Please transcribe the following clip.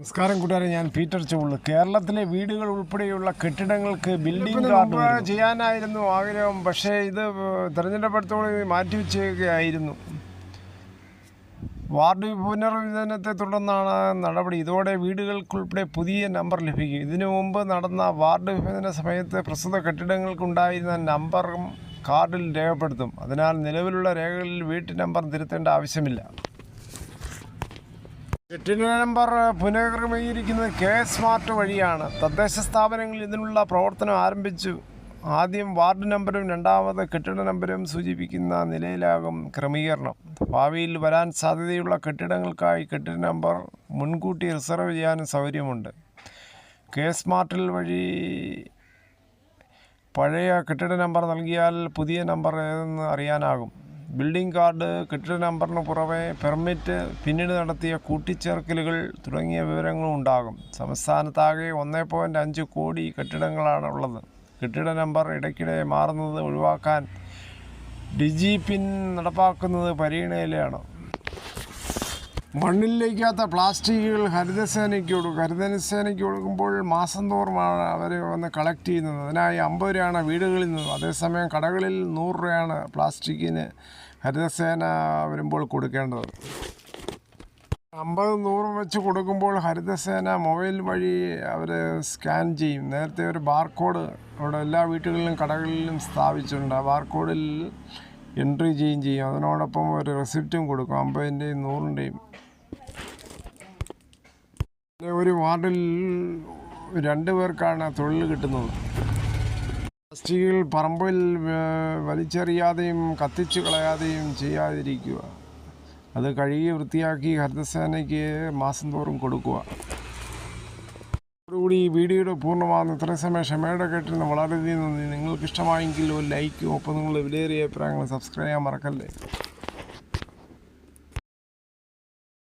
നമസ്കാരം കൂട്ടുകാരെ ഞാൻ പീറ്റർ ചൂൾ. കേരളത്തിലെ വീടുകൾ ഉൾപ്പെടെയുള്ള കെട്ടിടങ്ങൾക്ക് ബിൽഡിംഗ് കാർഡ് ചെയ്യാനായിരുന്നു ആഗ്രഹം പക്ഷേ ഇത് തെരഞ്ഞെടുപ്പെടുത്തോളം മാറ്റിവെച്ചുകയായിരുന്നു വാർഡ് പുനർവിതരണത്തെ തുടർന്നാണ് നടപടി. ഇതോടെ വീടുകൾക്കുൾപ്പെടെ പുതിയ നമ്പർ ലഭിക്കും. ഇതിനു മുമ്പ് നടന്ന വാർഡ് വിഭജന സമയത്ത് പ്രസ്തുത കെട്ടിടങ്ങൾക്കുണ്ടായിരുന്ന നമ്പറും കാർഡിൽ രേഖപ്പെടുത്തും. അതിനാൽ നിലവിലുള്ള രേഖകളിൽ വീട്ടു നമ്പർ തിരുത്തേണ്ട ആവശ്യമില്ല. കെട്ടിട നമ്പർ പുനഃക്രമീകരിക്കുന്നത് കെ സ്മാർട്ട് വഴിയാണ്. തദ്ദേശ സ്ഥാപനങ്ങളിൽ ഇതിനുള്ള പ്രവർത്തനം ആരംഭിച്ചു. ആദ്യം വാർഡ് നമ്പരും രണ്ടാമത് കെട്ടിട നമ്പരും സൂചിപ്പിക്കുന്ന നിലയിലാകും ക്രമീകരണം. ഭാവിയിൽ വരാൻ സാധ്യതയുള്ള കെട്ടിടങ്ങൾക്കായി കെട്ടിട നമ്പർ മുൻകൂട്ടി റിസർവ് ചെയ്യാനും സൗകര്യമുണ്ട്. കെ സ്മാർട്ടിൽ വഴി പഴയ കെട്ടിട നമ്പർ നൽകിയാൽ പുതിയ നമ്പർ ഏതെന്ന് അറിയാനാകും. ബിൽഡിംഗ് കാർഡ് കെട്ടിട നമ്പറിന് പുറമെ പെർമിറ്റ് പിന്നീട് നടത്തിയ കൂട്ടിച്ചേർക്കലുകൾ തുടങ്ങിയ വിവരങ്ങളും ഉണ്ടാകും. സംസ്ഥാനത്താകെ ഒന്നേ പോയിന്റ് അഞ്ച് കോടി കെട്ടിടങ്ങളാണ് ഉള്ളത്. കെട്ടിട നമ്പർ ഇടയ്ക്കിടെ മാറുന്നത് ഒഴിവാക്കാൻ ഡിജി പിൻ നടപ്പാക്കുന്നത് പരിഗണനയിലാണ്. മണ്ണിൽ ലയിക്കാത്ത പ്ലാസ്റ്റിക്കുകൾ ഹരിതസേനയ്ക്ക് കൊടുക്കും ഹരിതസേനയ്ക്ക് കൊടുക്കുമ്പോൾ മാസം തോറുമാണ് അവർ വന്ന് കളക്ട് ചെയ്യുന്നത്. അതിനായി അമ്പത് രൂപയാണ് വീടുകളിൽ നിന്ന്. അതേസമയം കടകളിൽ നൂറ് രൂപയാണ് പ്ലാസ്റ്റിക്കിന് ഹരിതസേന വരുമ്പോൾ കൊടുക്കേണ്ടത്. അമ്പത് നൂറ് വെച്ച് കൊടുക്കുമ്പോൾ ഹരിതസേന മൊബൈൽ വഴി അവർ സ്കാൻ ചെയ്യും. നേരത്തെ ഒരു ബാർകോഡ് അവിടെ എല്ലാ വീട്ടുകളിലും കടകളിലും സ്ഥാപിച്ചിട്ടുണ്ട്. ആ ബാർകോഡിൽ എൻട്രി ചെയ്യുകയും ചെയ്യും. അതിനോടൊപ്പം ഒരു റെസിപ്റ്റും കൊടുക്കും. അമ്പതിന്റെയും നൂറിന്റെയും ഒരു വാർഡിൽ രണ്ടു പേർക്കാണ് തൊഴിൽ കിട്ടുന്നത്. സ്റ്റീൽ പറമ്പിൽ വലിച്ചെറിയാതെയും കത്തിച്ചു കളയാതെയും ചെയ്യാതിരിക്കുക. അത് കഴുകി വൃത്തിയാക്കി ഹരിതസേനയ്ക്ക് മാസം തോറും കൊടുക്കുക. അതോടുകൂടി ഈ വീഡിയോയുടെ പൂർണമാകുന്ന ഇത്രയും സമയം ക്ഷമയുടെ കേട്ടിരുന്ന വളരെയധികം നന്ദി. നിങ്ങൾക്ക് ഇഷ്ടമായെങ്കിൽ ഒരു ലൈക്കും ഒപ്പം നിങ്ങളുടെ വിലയേറിയ അഭിപ്രായങ്ങൾ സബ്സ്ക്രൈബ് ചെയ്യാൻ മറക്കല്ലേ?